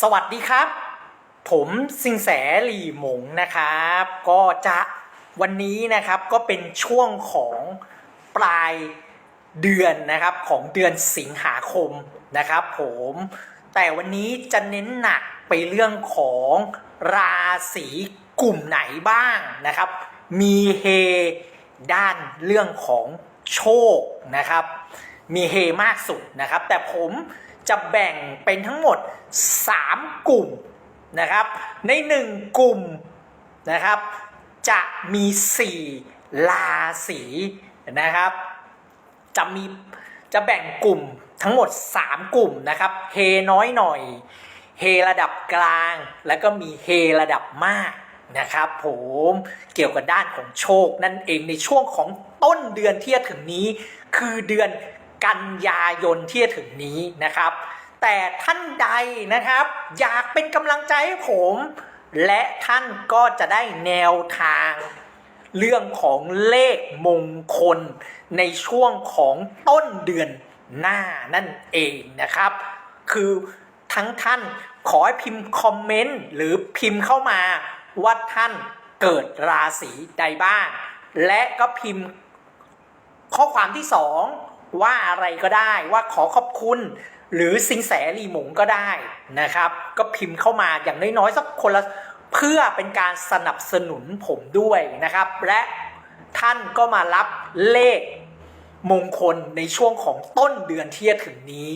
สวัสดีครับ ผมสิงแสหลี่หมงนะครับ ก็จะวันนี้นะครับก็เป็นช่วงของปลายเดือนนะครับของเดือนสิงหาคมนะครับ ผมแต่วันนี้จะเน้นหนักไปเรื่องของราศีกลุ่มไหนบ้างนะครับ มีเฮ ด้านเรื่องของโชคนะครับ มีเฮมากสุดนะครับ แต่ผมจะแบ่งเป็นทั้งหมด 3 กลุ่มนะครับ ใน 1 กลุ่มนะครับ จะมี 4 ราศีนะครับ จะมีจะแบ่งกลุ่มทั้งหมด 3 กลุ่มนะครับ เฮน้อยหน่อย เฮระดับกลาง แล้วก็มีเฮระดับมาก นะครับผมเกี่ยวกับด้านของโชคนั่นเองในช่วงของต้นเดือนที่จะถึงนี้ คือเดือนกันยายนที่จะถึงนี้นะครับ แต่ท่านใดนะครับ อยากเป็นกำลังใจให้ผม และท่านก็จะได้แนวทาง เรื่องของเลขมงคล ในช่วงของต้นเดือนหน้านั่นเองนะครับ คือทั้งท่านขอให้พิมพ์คอมเมนต์หรือพิมพ์เข้ามา ว่าท่านเกิดราศีใดบ้าง และก็พิมพ์ข้อความที่สองว่าอะไรก็ได้ว่าขอขอบคุณ หรือสิงแสรีหมงก็ได้นะครับ ก็พิมพ์เข้ามาอย่างน้อยๆสักคนละเพื่อเป็นการสนับสนุนผมด้วยนะครับ และท่านก็มารับเลขมงคลในช่วงของต้นเดือนที่จะถึงนี้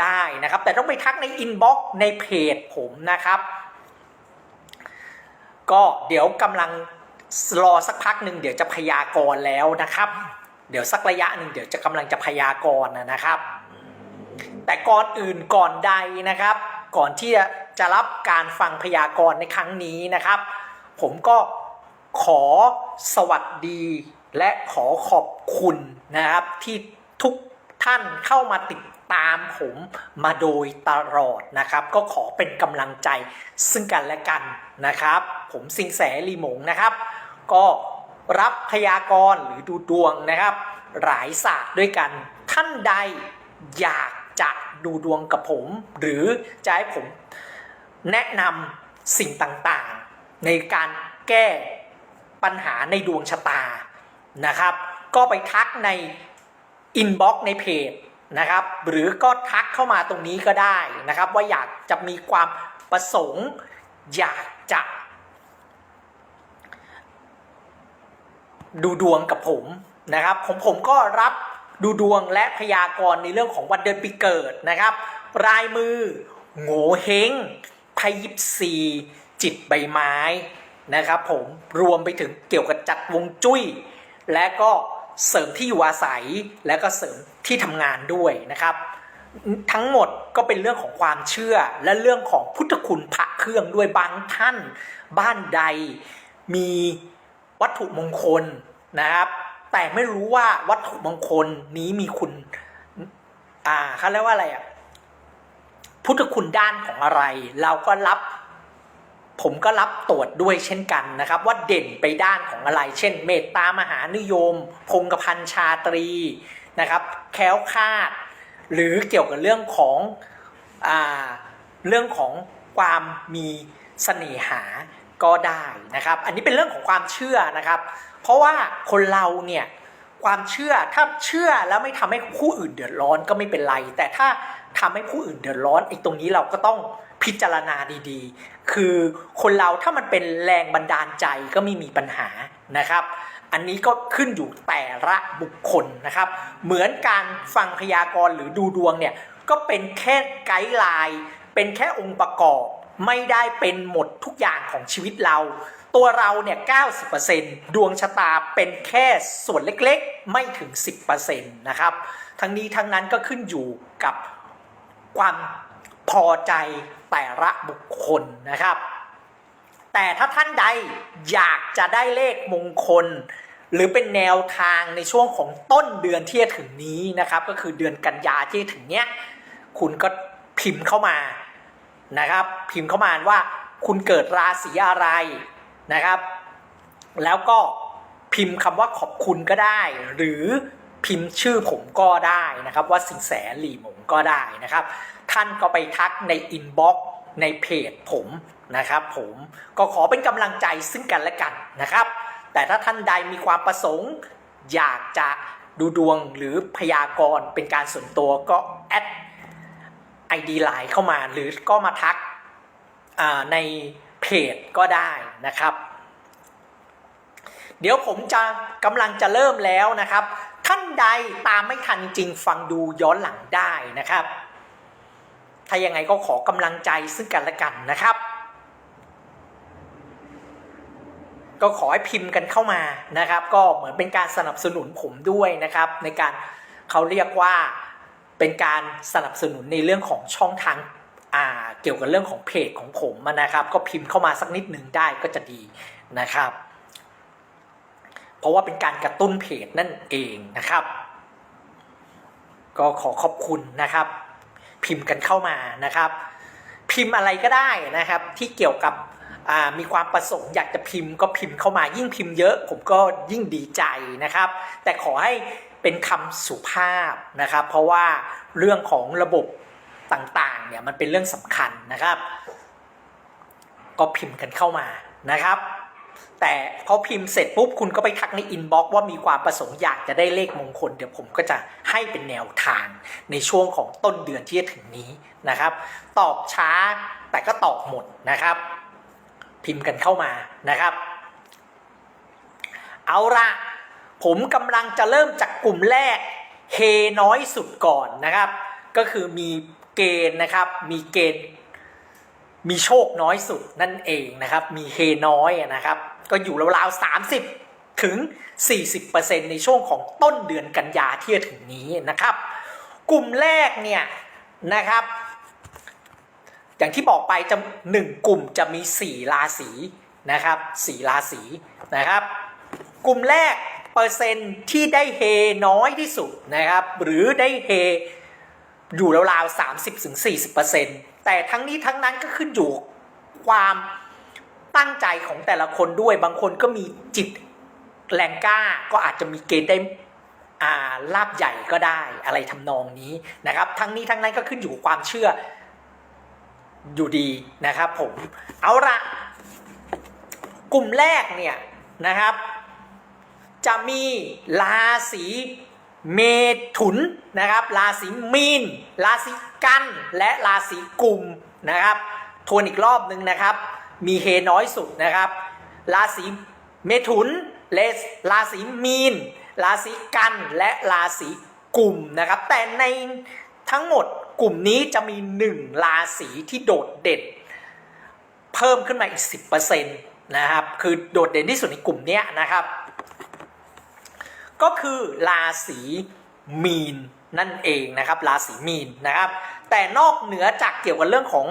ได้นะครับ แต่ต้องไปทักในอินบ็อกซ์ในเพจผมนะครับ ก็เดี๋ยวกำลังรอสักพักหนึ่งเดี๋ยวจะพยากรณ์แล้วนะครับ เดี๋ยวสักระยะหนึ่งเดี๋ยวจะกำลังจะพยากรณ์นะครับ แต่ก่อนอื่นก่อนใดนะครับ ก่อนที่จะจะรับการฟังพยากรณ์ในครั้งนี้นะครับ ผมก็ขอสวัสดีและขอขอบคุณนะครับที่ทุกท่านเข้ามาติดตามผมมาโดยตลอดนะครับ ก็ขอเป็นกำลังใจซึ่งกันและกัน นะครับ ผมสิงแสลีหมงนะครับ ก็รับพยากรณ์หรือดูดวงนะครับ หลายศาสตร์ด้วยกัน ท่านใดอยากจะดูดวงกับผม หรือจะให้ผมแนะนำสิ่งต่างๆ ในการแก้ปัญหาในดวงชะตานะครับ ก็ไปทักในอินบ็อกซ์ในเพจนะครับ หรือก็ทักเข้ามาตรงนี้ก็ได้นะครับ ว่าอยากจะมีความประสงค์ อยากจะดูดวงกับผมนะครับผมผมก็รับดูดวงและพยากรณ์ในเรื่องของวันเดือนปีเกิดนะครับ รายมือโง่เฮงไพยิปซีจิตใบไม้นะครับผมรวมไปถึงเกี่ยวกับจัดวงจุ้ย และก็เสริมที่อยู่อาศัยและก็เสริมที่ทำงานด้วยนะครับ ทั้งหมดก็เป็นเรื่องของความเชื่อ และเรื่องของพุทธคุณพระเครื่องด้วยบางท่าน บ้านใดมีวัตถุมงคลนะครับ แต่ไม่รู้ว่าวัตถุมงคลนี้มีคุณ อ่าเขาเรียกว่าอะไรอะพุทธคุณด้านของอะไร เราก็รับผมก็รับตรวจด้วยเช่นกันนะครับ ว่าเด่นไปด้านของอะไร เช่น เมตตามหานิยม พงกพันชาตรีนะครับ แคล้วคาด หรือเกี่ยวกับเรื่องของอ่าเรื่องของความมีเสน่หาก็ได้นะครับ อันนี้เป็นเรื่องของความเชื่อนะครับ เพราะว่าคนเราเนี่ยความเชื่อถ้าเชื่อแล้วไม่ทำให้ผู้อื่นเดือดร้อนก็ไม่เป็นไร แต่ถ้าทำให้ผู้อื่นเดือดร้อนไอ้ตรงนี้เราก็ต้องพิจารณาดีๆ คือคนเราถ้ามันเป็นแรงบันดาลใจก็ไม่มีปัญหานะครับ อันนี้ก็ขึ้นอยู่แต่ละบุคคลนะครับ เหมือนการฟังพยากรณ์หรือดูดวงเนี่ยก็เป็นแค่ไกด์ไลน์เป็นแค่องค์ประกอบไม่ได้เป็นหมดทุกอย่างของชีวิตเรา ตัวเราเนี่ย90%ดวงชะตาเป็นแค่ส่วนเล็กๆ ไม่ถึง 10%นะครับ ทั้งนี้ทั้งนั้นก็ขึ้นอยู่กับความพอใจแต่ละบุคคลนะครับ แต่ถ้าท่านใดอยากจะได้เลขมงคล หรือเป็นแนวทางในช่วงของต้นเดือนที่จะถึงนี้นะครับ ก็คือเดือนกันยาที่ถึงเนี้ยคุณก็พิมพ์เข้ามานะครับ พิมพ์เข้ามาว่าคุณเกิดราศีอะไรนะครับ แล้วก็พิพิมพ์คำว่าขอบคุณก็ได้ หรือพิมพ์ชื่อผมก็ได้นะครับ ว่าสิงแสหลี่หมงก็ได้นะครับ ท่านก็ไปทักในอินบ็อกซ์ในเพจผม นะครับผมก็ขอเป็นกำลังใจซึ่งกันและกันนะครับ แต่ถ้าท่านใดมีความประสงค์อยากจะดูดวงหรือพยากรณ์เป็นการส่วนตัวก็แอด ID ไลน์เข้ามาหรือก็มาทักในเพจก็ได้นะครับ เดี๋ยวผมจะกำลังจะเริ่มแล้วนะครับ ท่านใดตามไม่ทันจริงฟังดูย้อนหลังได้นะครับ ถ้ายังไงก็ขอกำลังใจซึ่งกันและกันนะครับ ก็ขอให้พิมพ์กันเข้ามานะครับ ก็เหมือนเป็นการสนับสนุนผมด้วยนะครับ ในการเขาเรียกว่าเป็นการสนับสนุนในเรื่องของช่องทางอ่าเกี่ยวกับเรื่องของเพจของผมนะครับ ก็พิมพ์เข้ามาสักนิดหนึ่งได้ก็จะดีนะครับ เพราะว่าเป็นการกระตุ้นเพจนั่นเองนะครับ ก็ขอขอบคุณนะครับ พิมพ์กันเข้ามานะครับ พิมพ์อะไรก็ได้นะครับที่เกี่ยวกับ มีความประสงค์อยากจะพิมพ์ก็พิมพ์เข้ามายิ่งพิมพ์เยอะ ผมก็ยิ่งดีใจนะครับ แต่ขอให้เป็นคำสุภาพนะครับ เพราะว่าเรื่องของระบบต่างๆเนี่ยมันเป็นเรื่องสำคัญนะครับ ก็พิมพ์กันเข้ามานะครับ แต่พอพิมพ์เสร็จปุ๊บคุณก็ไปทักในอินบ็อกซ์ว่ามีความประสงค์อยากจะได้เลขมงคล เดี๋ยวผมก็จะให้เป็นแนวทางในช่วงของต้นเดือนที่จะถึงนี้นะครับ ตอบช้าแต่ก็ตอบหมดนะครับ พิมพ์กันเข้ามานะครับ เอาละผมกำลังจะเริ่มจากกลุ่มแรกเฮน้อยสุดก่อนนะครับ ก็คือมีเกณฑ์นะครับ มีเกณฑ์ มีโชคน้อยสุดนั่นเองนะครับ มีเฮน้อยนะครับ ก็อยู่ราวๆ30ถึง 40%ในช่วงของต้นเดือนกันยาที่จะถึงนี้นะครับ กลุ่มแรกเนี่ยนะครับ อย่างที่บอกไปจะหนึ่งกลุ่มจะมี 4 ราศีนะครับสี่ราศีนะครับ กลุ่มแรกเปอร์เซ็นต์ที่ได้เฮน้อยที่สุดนะครับ หรือได้เฮอยู่ราวๆ30ถึงสี่สิบเปอร์เซนแต่ทั้งนี้ทั้งนั้นก็ขึ้นอยู่ความตั้งใจของแต่ละคนด้วยบางคนก็มีจิตแรงกล้าก็อาจจะมีเกณฑ์ได้อาลาบใหญ่ก็ได้อะไรทำนองนี้นะครับ ทั้งนี้ทั้งนั้นก็ขึ้นอยู่ความเชื่อ อยู่ดีนะครับผมเอาละกลุ่มแรกเนี่ยนะครับ จะมีราศีเมถุนนะครับ ราศีมีน ราศีกันและราศีกุมนะครับ ทวนอีกรอบหนึ่งนะครับ มีเฮน้อยสุดนะครับ ราศีเมถุนเลสราศีมีน ราศีกันและราศีกุมนะครับ แต่ใน ทั้งหมดกลุ่มนี้จะมีหนึ่งราศีที่โดดเด่น เพิ่มขึ้นมาอีก 10%นะครับ คือโดดเด่นที่สุดในกลุ่มนี้นะครับ ก็คือราศีมีนนั่นเองนะครับราศีมีนนะครับ แต่นอกเหนือจากเกี่ยวกับเรื่องของ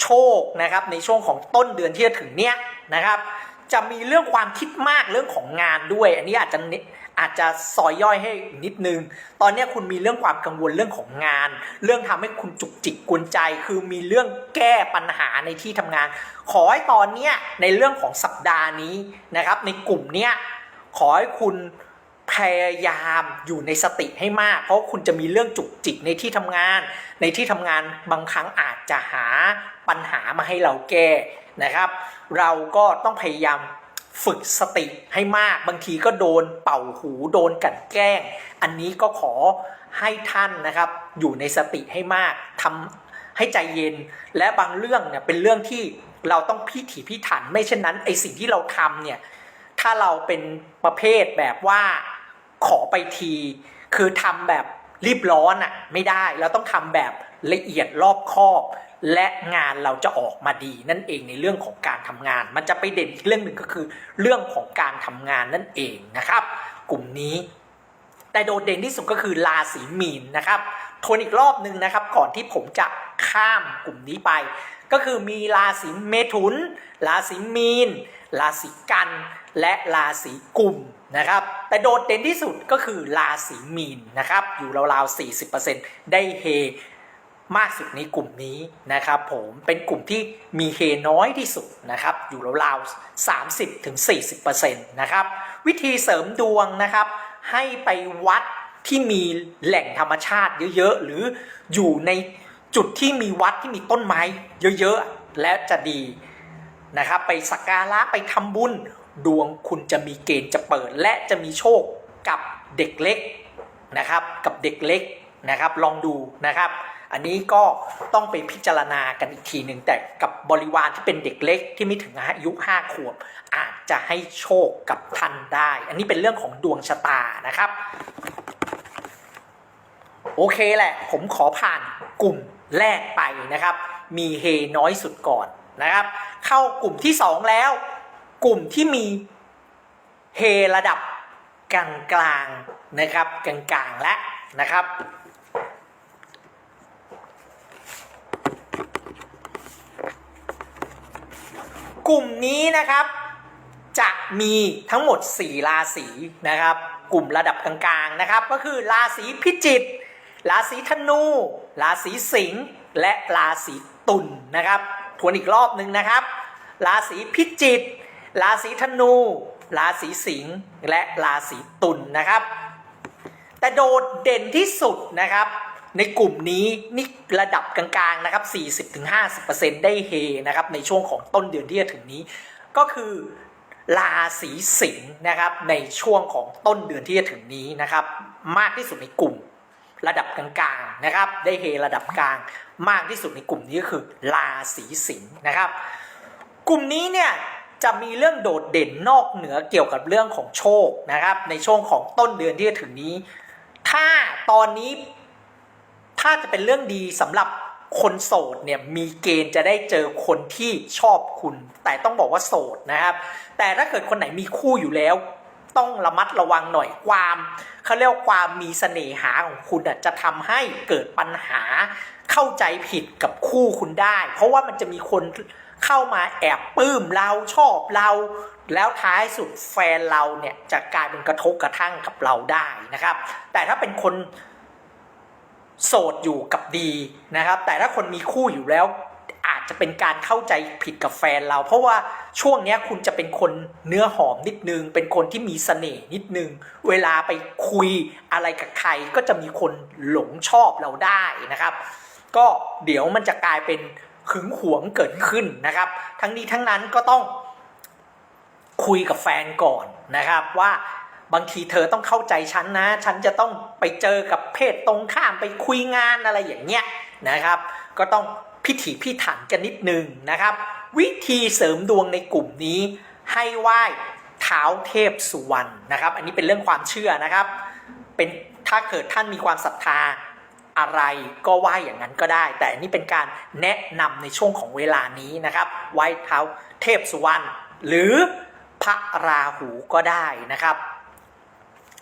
โชคนะครับ ในช่วงของต้นเดือนที่จะถึงเนี้ยนะครับ จะมีเรื่องความคิดมากเรื่องของงานด้วย อันนี้อาจจะ อาจจะซอยย่อยให้นิดนึง ตอนนี้คุณมีเรื่องความกังวลเรื่องของงาน เรื่องทำให้คุณจุกจิกกวนใจ คือมีเรื่องแก้ปัญหาในที่ทำงาน ขอให้ตอนเนี้ยในเรื่องของสัปดาห์นี้นะครับ ในกลุ่มเนี้ยขอให้คุณพยายามอยู่ในสติให้มาก เพราะคุณจะมีเรื่องจุกจิกในที่ทำงาน ในที่ทำงานบางครั้งอาจจะหาปัญหามาให้เราแก้นะครับ เราก็ต้องพยายาม ฝึกสติให้มากบางทีก็โดนเป่าหูโดนกลันแกล้ง อันนี้ก็ขอให้ท่านนะครับอยู่ในสติให้มากทำให้ใจเย็น และบางเรื่องเนี่ยเป็นเรื่องที่เราต้องพิถีพิถัน ไม่เช่นนั้นไอสิ่งที่เราทำเนี่ยถ้าเราเป็นประเภทแบบว่าขอไปที คือทำแบบรีบร้อนอะไม่ได้เราต้องทำแบบ ละเอียดรอบคอบ และงานเราจะออกมาดีนั่นเองในเรื่องของการทำงาน มันจะไปเด่นอีกเรื่องหนึ่งก็คือ เรื่องของการทำงานนั่นเองนะครับ กลุ่มนี้ แต่โดดเด่นที่สุดก็คือราศีมีนนะครับทวนอีกรอบหนึ่งนะครับ ก่อนที่ผมจะข้ามกลุ่มนี้ไป ก็คือมีราศีเมถุน ราศีมีน ราศีกัน และราศีกุมนะครับ แต่โดดเด่นที่สุดก็คือราศีมีนนะครับ อยู่ราวๆ40%ได้เฮ มากสุดในกลุ่มนี้นะครับผมเป็นกลุ่มที่มีเฮน้อยที่สุดนะครับอยู่ราวๆ30ถึง40%นะครับวิธีเสริมดวงนะครับ ให้ไปวัดที่มีแหล่งธรรมชาติเยอะๆ หรืออยู่ในจุดที่มีวัดที่มีต้นไม้เยอะๆ และจะดีนะครับไปสักการะไปทำบุญดวงคุณจะมีเกณฑ์จะเปิด และจะมีโชคกับเด็กเล็กนะครับกับเด็กเล็กนะครับลองดูนะครับ อันนี้ก็ต้องไปพิจารณากันอีกทีหนึ่งแต่กับบริวารที่เป็นเด็กเล็กที่ไม่ถึงอายุห้าขวบ อาจจะให้โชคกับท่านได้ อันนี้เป็นเรื่องของดวงชะตานะครับ โอเคแหละ ผมขอผ่านกลุ่มแรกไปนะครับ มีเฮน้อยสุดก่อนนะครับ เข้ากลุ่มที่สองแล้ว กลุ่มที่มีเฮระดับกลางๆนะครับกลางๆและนะครับ กลุ่มนี้นะครับ จะมีทั้งหมด 4 ราศีนะครับ กลุ่มระดับกลางๆนะครับ ก็คือราศีพิจิกราศีธนู ราศีสิงห์และราศีตุลนะครับทวนอีกรอบหนึ่งนะครับ ราศีพิจิกราศีธนู ราศีสิงห์และราศีตุลนะครับ แต่โดดเด่นที่สุดนะครับ ในกลุ่มนี้นี่ระดับกลางๆนะครับ 40-50%ได้เฮนะครับในช่วงของต้นเดือนที่จะถึงนี้ ก็คือราศีสิงห์นะครับในช่วงของต้นเดือนที่จะถึงนี้นะครับ มากที่สุดในกลุ่มระดับกลางๆนะครับ ได้เฮระดับกลาง มากที่สุดในกลุ่มนี้ก็คือราศีสิงห์นะครับ กลุ่มนี้เนี่ยจะมีเรื่องโดดเด่นนอกเหนือเกี่ยวกับเรื่องของโชคนะครับ ในช่วงของต้นเดือนที่จะถึงนี้ ถ้าตอนนี้ ถ้าจะเป็นเรื่องดีสำหรับคนโสดเนี่ยมีเกณฑ์จะได้เจอคนที่ชอบคุณ แต่ต้องบอกว่าโสดนะครับ แต่ถ้าเกิดคนไหนมีคู่อยู่แล้ว ต้องระมัดระวังหน่อยความเขาเรียกว่าความมีเสน่หาของคุณจะทำให้เกิดปัญหาเข้าใจผิดกับคู่คุณได้ เพราะว่ามันจะมีคนเข้ามาแอบปลื้มเราชอบเรา แล้วท้ายสุดแฟนเราเนี่ยจะกลายเป็นกระทบกระทั่งกับเราได้นะครับ แต่ถ้าเป็นคน โสดอยู่กับดีนะครับ แต่ถ้าคนมีคู่อยู่แล้วอาจจะเป็นการเข้าใจผิดกับแฟนเรา เพราะว่าช่วงนี้คุณจะเป็นคนเนื้อหอมนิดนึง เป็นคนที่มีเสน่ห์นิดนึง เวลาไปคุยอะไรกับใครก็จะมีคนหลงชอบเราได้นะครับ ก็เดี๋ยวมันจะกลายเป็นหึงหวงเกิดขึ้นนะครับ ทั้งนี้ทั้งนั้นก็ต้องคุยกับแฟนก่อนนะครับว่า บางทีเธอต้องเข้าใจฉันนะ ฉันจะต้องไปเจอกับเพศตรงข้ามไปคุยงานอะไรอย่างเงี้ยนะครับ ก็ต้องพิถีพิถันกันนิดนึงนะครับ วิธีเสริมดวงในกลุ่มนี้ ให้ไหว้เท้าเทพสุวรรณนะครับ อันนี้เป็นเรื่องความเชื่อนะครับ เป็นถ้าเกิดท่านมีความศรัทธาอะไรก็ไหว้อย่างนั้นก็ได้ แต่อันนี้เป็นการแนะนำในช่วงของเวลานี้นะครับไหว้เท้าเทพสุวรรณหรือพระราหูก็ได้นะครับ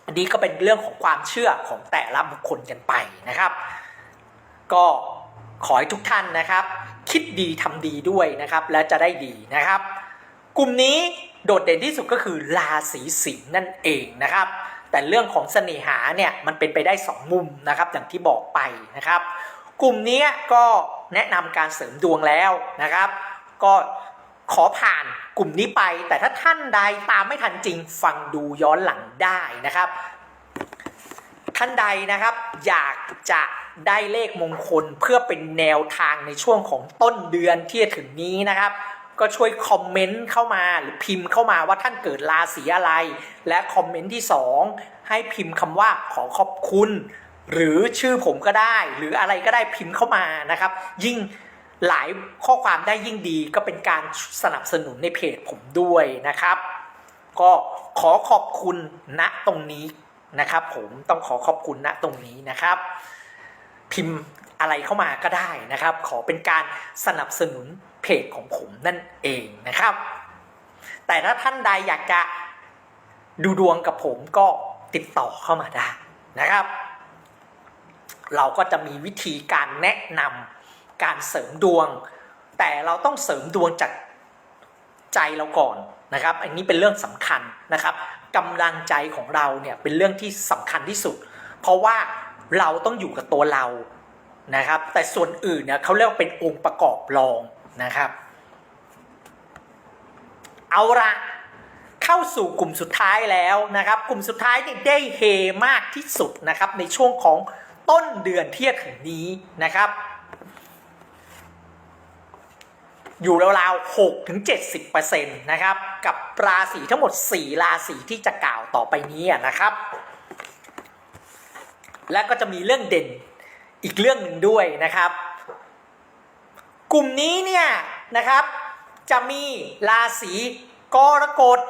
อันนี้ก็เป็นเรื่องของความเชื่อของแต่ละบุคคลกันไปนะครับ ก็ขอให้ทุกท่านนะครับ คิดดีทำดีด้วยนะครับ และจะได้ดีนะครับ กลุ่มนี้โดดเด่นที่สุดก็คือราศีสิงห์นั่นเองนะครับ แต่เรื่องของเสน่หาเนี่ยมันเป็นไปได้สองมุมนะครับ อย่างที่บอกไปนะครับ กลุ่มนี้ก็แนะนำการเสริมดวงแล้วนะครับ ก็ ขอผ่านกลุ่มนี้ไป แต่ถ้าท่านใดตามไม่ทันจริง ฟังดูย้อนหลังได้นะครับ ท่านใดนะครับอยากจะได้เลขมงคลเพื่อเป็นแนวทางในช่วงของต้นเดือนที่จะถึงนี้นะครับ ก็ช่วยคอมเมนต์เข้ามาหรือพิมพ์เข้ามาว่าท่านเกิดราศีอะไร และคอมเมนต์ที่ 2 ให้พิมพ์คำว่าขอขอบคุณ หรือชื่อผมก็ได้ หรืออะไรก็ได้พิมพ์เข้ามานะครับ ยิ่ง หลายข้อความได้ยิ่งดีก็เป็นการสนับสนุนในเพจผมด้วยนะครับ ก็ขอขอบคุณณตรงนี้นะครับ ผมต้องขอขอบคุณณตรงนี้นะครับ พิมพ์อะไรเข้ามาก็ได้นะครับ ขอเป็นการสนับสนุนเพจของผมนั่นเองนะครับ แต่ถ้าท่านใดอยากจะดูดวงกับผมก็ติดต่อเข้ามาได้นะครับ เราก็จะมีวิธีการแนะนำ การเสริมดวง แต่เราต้องเสริมดวงจากใจเราก่อนนะครับ อันนี้เป็นเรื่องสำคัญนะครับกำลังใจของเราเนี่ยเป็นเรื่องที่สำคัญที่สุด เพราะว่าเราต้องอยู่กับตัวเรานะครับ แต่ส่วนอื่นเนี่ยเขาเรียกว่าเป็นองค์ประกอบรองนะครับ เอาละเข้าสู่กลุ่มสุดท้ายแล้วนะครับ กลุ่มสุดท้ายนี่ได้เฮมากที่สุดนะครับในช่วงของต้นเดือนเที่จะถึงนี้นะครับ อยู่ราวๆ6ถึง70%นะครับ กับราศีทั้งหมด 4 ราศีที่จะกล่าวต่อไปนี้นะครับ และก็จะมีเรื่องเด่นอีกเรื่องหนึ่งด้วยนะครับ กลุ่มนี้เนี่ยนะครับ จะมีราศีกรกฎ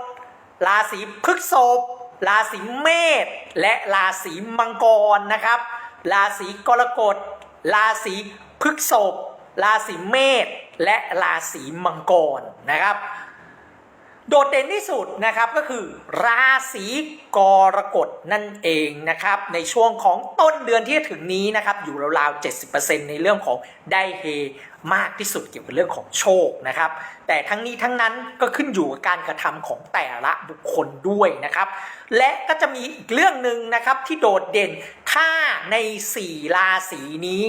ราศีพฤษภราศีเมษและราศีมังกรนะครับ ราศีกรกฎ ราศีพฤษภ ราศีเมษและราศีมังกรนะครับ โดดเด่นที่สุดนะครับก็คือ ราศีกรกฎนั่นเองนะครับ ในช่วงของต้นเดือนที่ถึงนี้นะครับ อยู่ราวๆ70%ในเรื่องของได้เฮมากที่สุดเกี่ยวกับเรื่องของโชคนะครับ แต่ทั้งนี้ทั้งนั้นก็ขึ้นอยู่กับการกระทำของแต่ละบุคคลด้วยนะครับ และก็จะมีอีกเรื่องหนึ่งนะครับที่โดดเด่นถ้าใน 4 ราศีนี้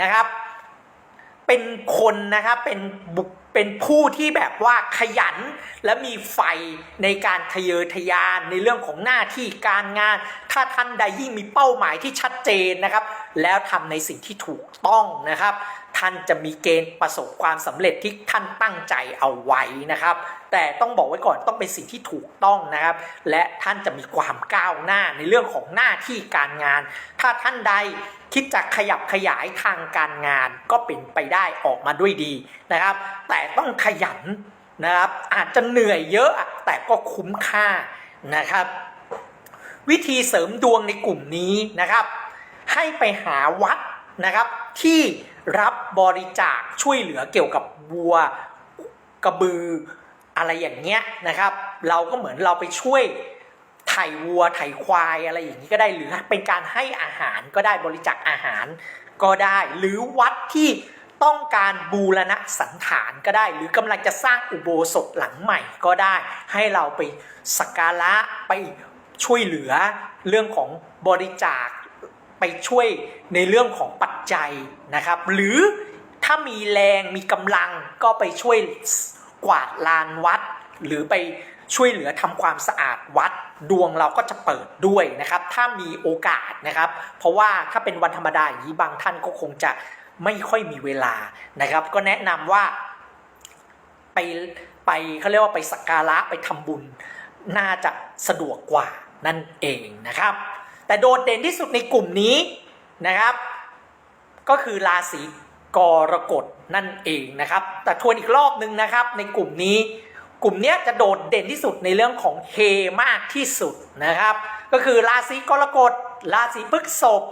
นะครับ เป็นคนนะครับเป็นบุคเป็นผู้ที่แบบว่าขยันและมีไฟในการทะเยอทะยานในเรื่องของหน้าที่การงาน ถ้าท่านใดยิ่งมีเป้าหมายที่ชัดเจนนะครับ แล้วทำในสิ่งที่ถูกต้องนะครับ ท่านจะมีเกณฑ์ประสบความสำเร็จที่ท่านตั้งใจเอาไว้นะครับ แต่ต้องบอกไว้ก่อนต้องเป็นสิ่งที่ถูกต้องนะครับ และท่านจะมีความก้าวหน้าในเรื่องของหน้าที่การงาน ถ้าท่านใดคิดจะขยับขยายทางการงานก็เป็นไปได้ออกมาด้วยดีนะครับ แต่ต้องขยันนะครับอาจจะเหนื่อยเยอะแต่ก็คุ้มค่านะครับ วิธีเสริมดวงในกลุ่มนี้นะครับ ให้ไปหาวัดนะครับที่ รับบริจาคช่วยเหลือเกี่ยวกับวัวกระบืออะไรอย่างเงี้ยนะครับ เราก็เหมือนเราไปช่วยไถ่วัวไถ่ควายอะไรอย่างนี้ก็ได้หรือเป็นการให้อาหารก็ได้บริจาคอาหารก็ได้ หรือวัดที่ต้องการบูรณะสันฐานก็ได้ หรือกำลังจะสร้างอุโบสถหลังใหม่ก็ได้ ให้เราไปสักการะไปช่วยเหลือเรื่องของบริจาค ไปช่วยในเรื่องของปัจจัยนะครับ หรือถ้ามีแรงมีกำลังก็ไปช่วยกวาดลานวัด หรือไปช่วยเหลือทำความสะอาดวัดดวงเราก็จะเปิดด้วยนะครับ ถ้ามีโอกาสนะครับ เพราะว่าถ้าเป็นวันธรรมดาอย่างนี้บางท่านก็คงจะไม่ค่อยมีเวลานะครับ ก็แนะนำว่าไปไปเขาเรียกว่าไปสักการะไปทำบุญน่าจะสะดวกกว่านั่นเองนะครับ แต่โดดเด่นที่สุดในกลุ่มนี้นะครับ ก็คือราศีกรกฎนั่นเองนะครับ แต่ทวนอีกรอบหนึ่งนะครับ ในกลุ่มนี้ กลุ่มนี้จะโดดเด่นที่สุดในเรื่องของเฮมากที่สุดนะครับ ก็คือราศีกรกฎราศีพฤษภ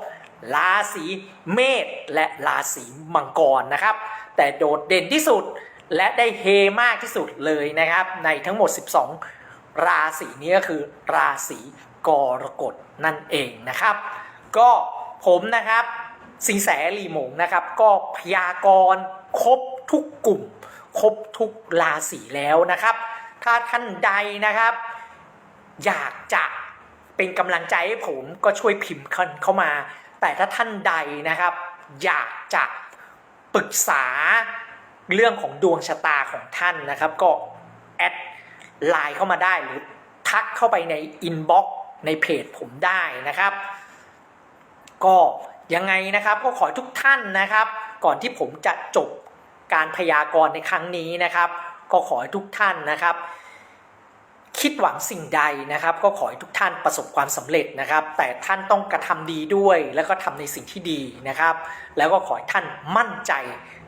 ราศีเมษและราศีมังกรนะครับ แต่โดดเด่นที่สุดและได้เฮมากที่สุดเลยนะครับ ในทั้งหมด 12 ราศีนี้ก็คือราศี กรกฎนั่นเองนะครับ ก็ผมนะครับสิงแสหลีหมงนะครับ ก็พยากรณ์ครบทุกกลุ่ม ครบทุกราศีแล้วนะครับ ถ้าท่านใดนะครับ อยากจะเป็นกำลังใจให้ผมก็ช่วยพิมพ์เข้ามา แต่ถ้าท่านใดนะครับ อยากจะปรึกษาเรื่องของดวงชะตาของท่านนะครับ ก็แอดไลน์เข้ามาได้หรือทักเข้าไปในอินบ็อกซ์ ในเพจผมได้นะครับ ก็ยังไงนะครับก็ขอทุกท่านนะครับ ก่อนที่ผมจะจบการพยากรณ์ในครั้งนี้นะครับ ก็ขอให้ทุกท่านนะครับ คิดหวังสิ่งใดนะครับ ก็ขอให้ทุกท่านประสบความสำเร็จนะครับ แต่ท่านต้องกระทำดีด้วย แล้วก็ทำในสิ่งที่ดีนะครับ แล้วก็ขอให้ท่านมั่นใจ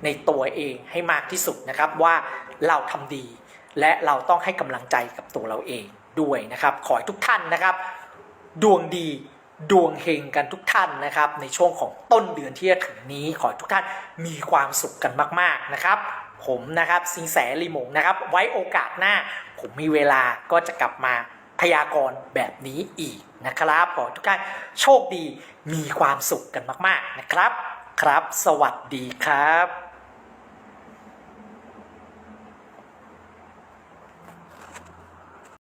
ในตัวเองให้มากที่สุดนะครับว่าเราทำดี และเราต้องให้กำลังใจกับตัวเราเองด้วยนะครับ ขอให้ทุกท่านนะครับ ดวงดีดวงเฮงกันทุกท่านนะครับ ในช่วงของต้นเดือนที่จะถึงนี้ขอทุกท่านมีความสุขกันมาก ๆ นะครับ ผมนะครับสิงแสลีมงนะครับ ไว้โอกาสหน้า ผมมีเวลาก็จะกลับมาพยากรณ์แบบนี้อีกนะครับ ขอทุกท่านโชคดีมีความสุขกันมาก ๆ นะครับ ครับ สวัสดีครับ